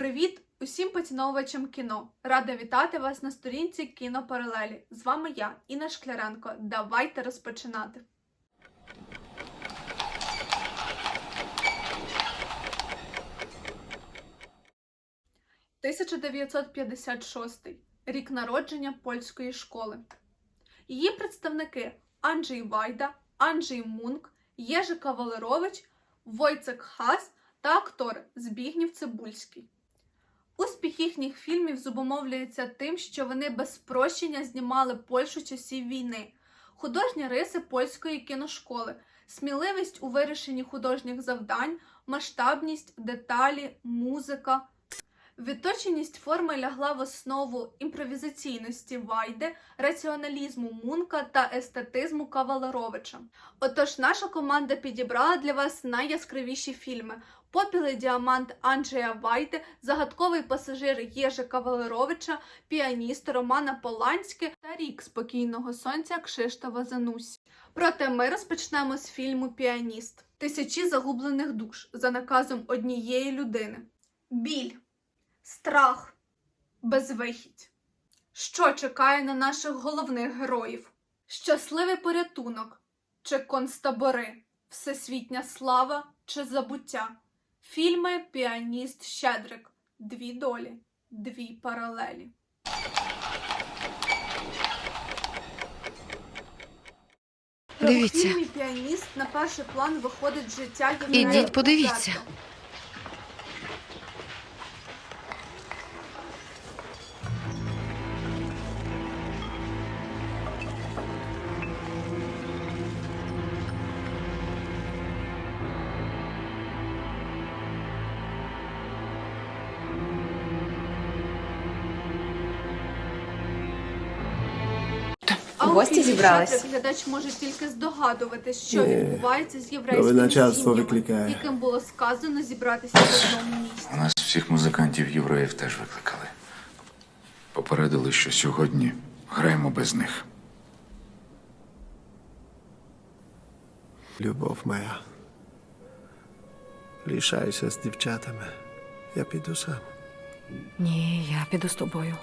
Привіт усім поціновувачам кіно! Рада вітати вас на сторінці Кінопаралелі. З вами я, Інна Шкляренко. Давайте розпочинати. – 1956 рік народження польської школи. Її представники Анджей Вайда, Анджей Мунк, Єжи Кавалерович, Войцек Хас та актор Збігнів Цибульський. Успіх їхніх фільмів зубомовлюється тим, що вони без прощення знімали Польщу часів війни, художні риси польської кіношколи, сміливість у вирішенні художніх завдань, масштабність, деталі, музика. Відточеність форми лягла в основу імпровізаційності Вайди, раціоналізму Мунка та естетизму Кавалеровича. Отож, наша команда підібрала для вас найяскравіші фільми: Попіл і діамант Анджея Вайди, Загадковий пасажир Єжи Кавалеровича, Піаніст Романа Поланське та Рік спокійного сонця Кшиштова Занусі. Проте ми розпочнемо з фільму Піаніст Тисячі загублених душ за наказом однієї людини. Біль, страх, безвихідь. Що чекає на наших головних героїв? Щасливий порятунок чи концтабори, всесвітня слава чи забуття? Фільми Піаніст Щедрик. Дві долі, дві паралелі. Дивіться. У фільмі Піаніст на перший план виходить життя Євгена Ідіть, подивіться. Роберто. Гості зібрались? Глядач може тільки здогадуватись, що Ні. відбувається з єврейськими сім'ями, викликає. яким було сказано зібратися в одному місці. У нас всіх музикантів євреїв теж викликали. Попередили, що сьогодні граємо без них. Любов моя. Лишайся з дівчатами. Я піду сам. Ні, я піду з тобою.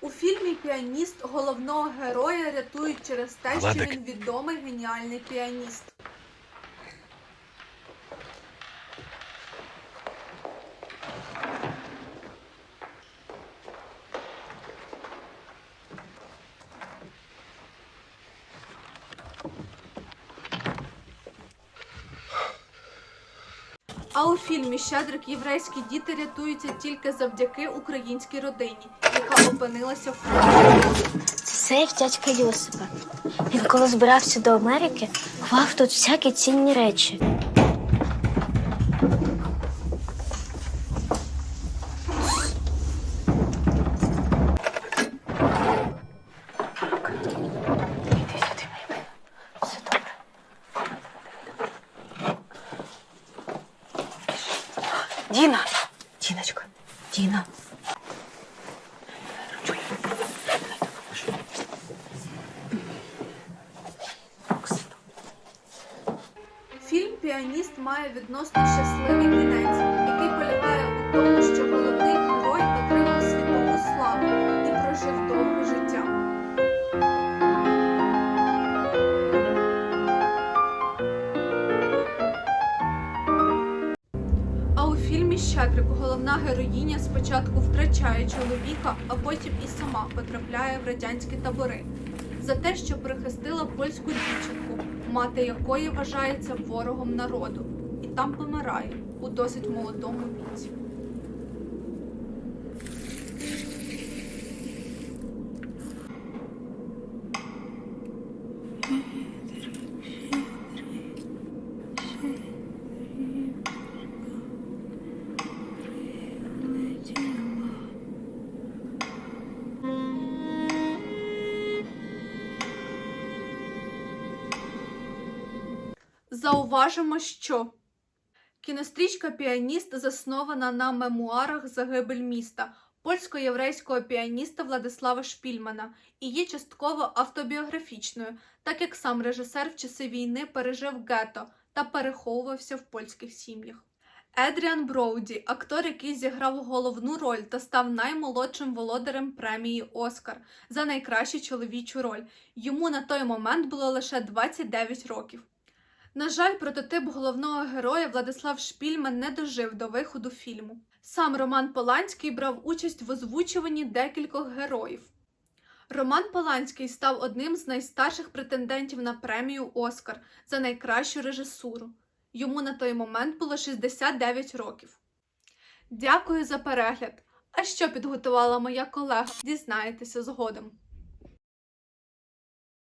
У фільмі Піаніст головного героя рятують через те, що він відомий геніальний піаніст. А у фільмі Щедрик єврейські діти рятуються тільки завдяки українській родині, яка опинилася в полоні. Це сейф дядька Йосипа. Він коли збирався до Америки, ховав тут всякі цінні речі. Діна! Діночка, Діна. Фільм Піаніст має відносно щасливий кінець, який полягає у тому, що головний фільмі головна героїня спочатку втрачає чоловіка, а потім і сама потрапляє в радянські табори. За те, що прихистила польську дівчинку, мати якої вважається ворогом народу, і там помирає у досить молодому віці. Зауважимо, що кінострічка Піаніст заснована на мемуарах Загибель міста польсько-єврейського піаніста Владислава Шпільмана і є частково автобіографічною, так як сам режисер в часи війни пережив гетто та переховувався в польських сім'ях. Едріан Броуді, актор, який зіграв головну роль та став наймолодшим володарем премії Оскар за найкращу чоловічу роль. Йому на той момент було лише 29 років. На жаль, прототип головного героя Владислав Шпільман не дожив до виходу фільму. Сам Роман Поланський брав участь в озвучуванні декількох героїв. Роман Поланський став одним з найстарших претендентів на премію Оскар за найкращу режисуру. Йому на той момент було 69 років. Дякую за перегляд! А що підготувала моя колега? Дізнаєтеся згодом.